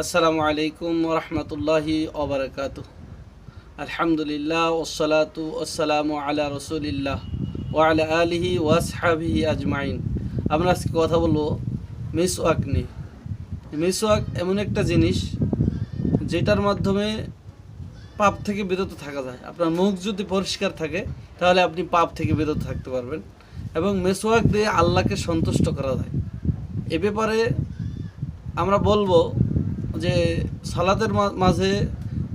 আসসালামু আলাইকুম রহমতুল্লাহি ওবরাকাত আলহামদুলিল্লাহ ওসলাতু ওসালামু আলা রসুলিল্লাহ ওয়ালা আলিহি ওয়াসহাবিহি আজমাইন। আমরা আজকে কথা বলব মিসওয়াক নিয়ে। মিসওয়াক এমন একটা জিনিস যেটার মাধ্যমে পাপ থেকে বিরত থাকা যায়। আপনার মুখ যদি পরিষ্কার থাকে, তাহলে আপনি পাপ থেকে বিরত থাকতে পারবেন এবং মেসওয়াক দিয়ে আল্লাহকে সন্তুষ্ট করা যায়। এ ব্যাপারে আমরা বলব যে সালাতের মা- মাঝে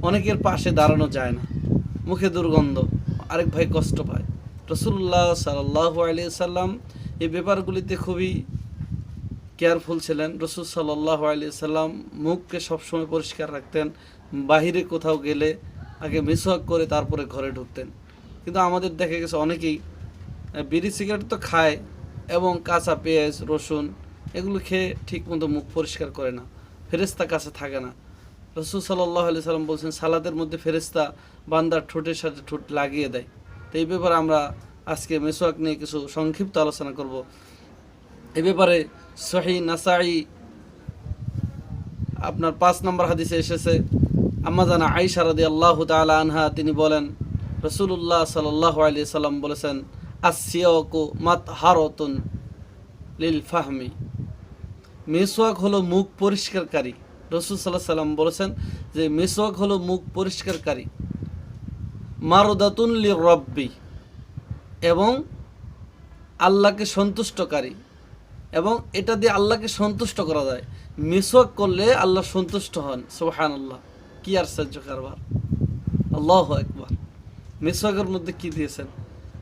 অনেকের পাশে দাঁড়ানো যায় না। মুখে দুর্গন্ধ, আরেক ভাই কষ্ট পায়। রসুল্লাহ সাল্লাহ আলী সাল্লাম এই ব্যাপারগুলিতে খুবই কেয়ারফুল ছিলেন। রসুল সাল্লাহ আলী সাল্লাম মুখকে সবসময় পরিষ্কার রাখতেন, বাহিরে কোথাও গেলে আগে মিসওয়াক করে তারপরে ঘরে ঢুকতেন। কিন্তু আমাদের দেখা গেছে অনেকেই বিড়ি সিগারেট তো খায় এবং কাঁচা পেঁয়াজ, রসুন এগুলো খেয়ে ঠিক মতো মুখ পরিষ্কার করে না। ফেরেস্তা কাছে থাকে না। রসুল সাল্লাহ আলি সাল্লাম বলছেন, সালাদের মধ্যে ফেরেস্তা বান্দার ঠোঁটের সাথে ঠোঁট লাগিয়ে দেয়। তো এই ব্যাপারে আমরা আজকে মেসোয়াক নিয়ে কিছু সংক্ষিপ্ত আলোচনা করব। এ ব্যাপারে সহি নাসাই আপনার পাঁচ নম্বর হাদিসে এসেছে, আম্মাজানা আইসা রাদি আল্লাহ তালা আনহা, তিনি বলেন রসুল্লাহ সাল্লাহ আলি সাল্লাম বলেছেন আসিয়াকু মাত হারতুন লিল ফাহমি। মেসোয়াক হলো মুখ পরিষ্কারকারী। রসুল সাল্লাহ সাল্লাম বলেছেন যে মেসোয়াক হলো মুখ পরিষ্কারকারী। মারদাতুন রব্বি এবং আল্লাহকে সন্তুষ্টকারী এবং এটা দিয়ে আল্লাহকে সন্তুষ্ট করা যায়। মিসওয়াক করলে আল্লাহ সন্তুষ্ট হন। সোহান আল্লাহ কি আশ্চর্য কারবার। আল্লাহ একবার মিসওয়াকের মধ্যে কি দিয়েছেন?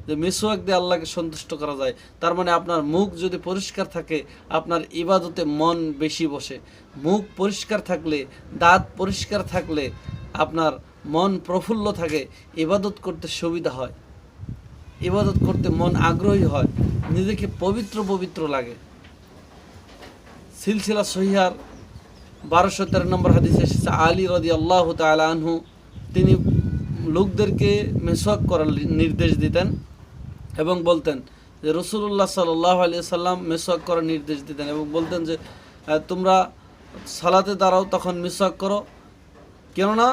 যে মিসওয়াক দিয়ে আল্লাহকে সন্তুষ্ট করা যায়। তার মানে আপনার মুখ যদি পরিষ্কার থাকে, আপনার ইবাদতে মন বেশি বসে। মুখ পরিষ্কার থাকলে, দাঁত পরিষ্কার থাকলে, আপনার মন প্রফুল্ল থাকে। ইবাদত করতে সুবিধা হয়। ইবাদত করতে মন আগ্রহী হয়। নিজেকে পবিত্র পবিত্র লাগে। সিলসিলা সহিহার বারোশো তেরো নম্বর হাদিসে এসেছে, আলী রদি আল্লাহ আনহু, তিনি লোকদেরকে মেসওয়াক করার নির্দেশ দিতেন। এবং বলতেন যে রসুল্লাহ সাল্লাহ আলিয়া সাল্লাম মেসওয়াক করার নির্দেশ দিতেন এবং বলতেন যে তোমরা সালাতে দাঁড়াও তখন মেসওয়াক করো। কেননা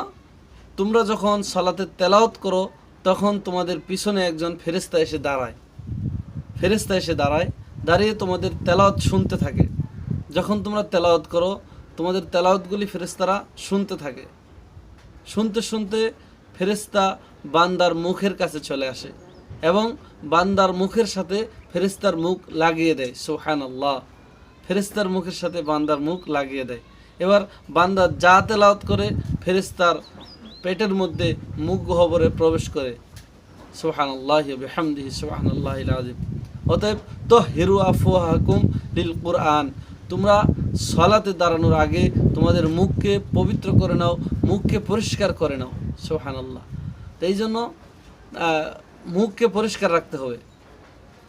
তোমরা যখন সালাতে তেলাওত করো, তখন তোমাদের পিছনে একজন ফেরেস্তা এসে দাঁড়ায়। ফেরেস্তা এসে দাঁড়ায়, দাঁড়িয়ে তোমাদের তেলাওয়াত শুনতে থাকে। যখন তোমরা তেলাওয়াত করো, তোমাদের তেলাওয়াতগুলি ফেরেস্তারা শুনতে থাকে। শুনতে শুনতে ফেরেস্তা বান্দার মুখের কাছে চলে আসে। এবং বান্দার মুখের সাথে ফেরিস্তার মুখ লাগিয়ে দেয়। সোহান আল্লাহ ফেরেস্তার মুখের সাথে বান্দার মুখ লাগিয়ে দেয়। এবার বান্দা যা তেলাওয়াত করে ফেরিস্তার পেটের মধ্যে মুখ গহবরে প্রবেশ করে। সোহান আল্লাহ সোহান আল্লাহ আজিম অতএব তো হিরু আফুয়াকুম লিল কুরআন। তোমরা সলাতে দাঁড়ানোর আগে তোমাদের মুখকে পবিত্র করে নাও, মুখকে পরিষ্কার করে নাও। সোহান আল্লাহ এই জন্য মুখকে পরিষ্কার রাখতে হবে।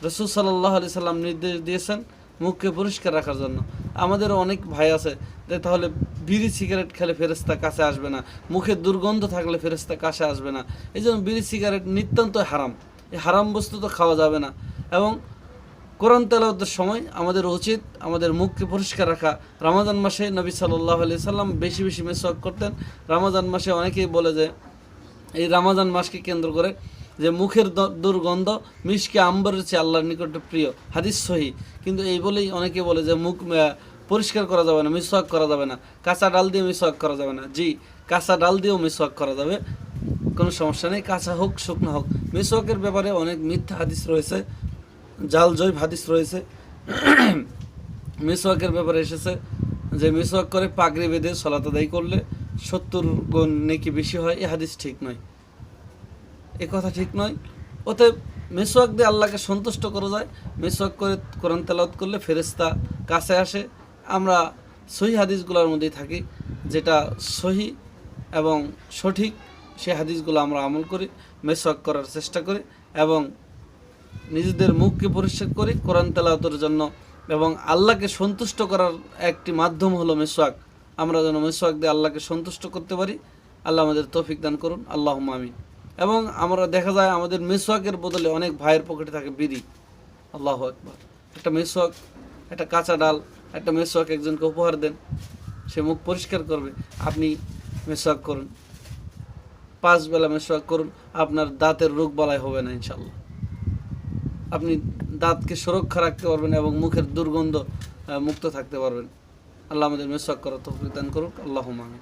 রসুল সাল্লাহ আলি সাল্লাম নির্দেশ দিয়েছেন মুখকে পরিষ্কার রাখার জন্য। আমাদের অনেক ভাই আছে যে তাহলে বিড়ি সিগারেট খেলে ফেরেস্তা কাছে আসবে না। মুখে দুর্গন্ধ থাকলে ফেরেস্তা কাছে আসবে না। এই জন্য বিড়ি সিগারেট নিতান্ত হারাম। এই হারাম বস্তু তো খাওয়া যাবে না। এবং কোরআন তেলাওয়াতের সময় আমাদের উচিত আমাদের মুখকে পরিষ্কার রাখা। রামাজান মাসে নবী সাল্লাহ আলি সাল্লাম বেশি বেশি মেসওয়াক করতেন। রামাজান মাসে অনেকেই বলে যে, এই রামাজান মাসকে কেন্দ্র করে যে মুখের দুর্গন্ধ মিশকে আম্বরের চেয়ে আল্লাহর নিকটে প্রিয়। হাদিস সহি। কিন্তু এই বলেই অনেকে বলে যে মুখ পরিষ্কার করা যাবে না, মিসওয়াক করা যাবে না। কাঁচা ডাল দিয়ে মিসওয়াক করা যাবে না। জি, কাঁচা ডাল দিয়েও মিসওয়াক করা যাবে। কোনো সমস্যা নেই, কাঁচা হোক, শুকনো হোক। মিসওয়াকের ব্যাপারে অনেক মিথ্যা হাদিস রয়েছে, জাল জৈব হাদিস রয়েছে। মিসওয়াকের ব্যাপারে এসেছে যে মিসওয়াক করে পাগড়ি বেঁধে সলাত আদায় করলে সত্তর গুণ নেকি বেশি হয়, এ হাদিস ঠিক নয়। এ কথা ঠিক নয়। অতএব মেসোয়াক দিয়ে আল্লাহকে সন্তুষ্ট করা যায়। মেসোয়াক করে কোরআন তেলাওয়াত করলে ফেরেস্তা কাছে আসে। আমরা সহি হাদিসগুলোর মধ্যেই থাকি, যেটা সহি এবং সঠিক সে হাদিসগুলো আমরা আমল করি, মেসোয়াক করার চেষ্টা করি এবং নিজেদের মুখকে পরিষ্কার করি কোরআন তেলাওয়াতের জন্য এবং আল্লাহকে সন্তুষ্ট করার একটি মাধ্যম হলো মেসোয়াক। আমরা যেন মেসোয়াক দিয়ে আল্লাহকে সন্তুষ্ট করতে পারি। আল্লাহ আমাদের তৌফিক দান করুন। আল্লাহ আমিন। এবং আমরা দেখা যায় আমাদের মেসোয়াকের বদলে অনেক ভাইয়ের পকেটে থাকে বিড়ি। আল্লাহ একবার একটা মেসোয়াক একটা কাঁচা ডাল, একটা মেসোয়াক একজনকে উপহার দেন, সে মুখ পরিষ্কার করবে, আপনি মেসওয়াক করুন। পাঁচ বেলা মেসওয়াক করুন, আপনার দাঁতের রোগ বালাই হবে না ইনশাল্লাহ আপনি দাঁতকে সুরক্ষা রাখতে পারবেন এবং মুখের দুর্গন্ধ মুক্ত থাকতে পারবেন। আল্লাহ আমাদের মেসওয়াক করার তৌফিক দান করুক। আল্লাহ আমিন।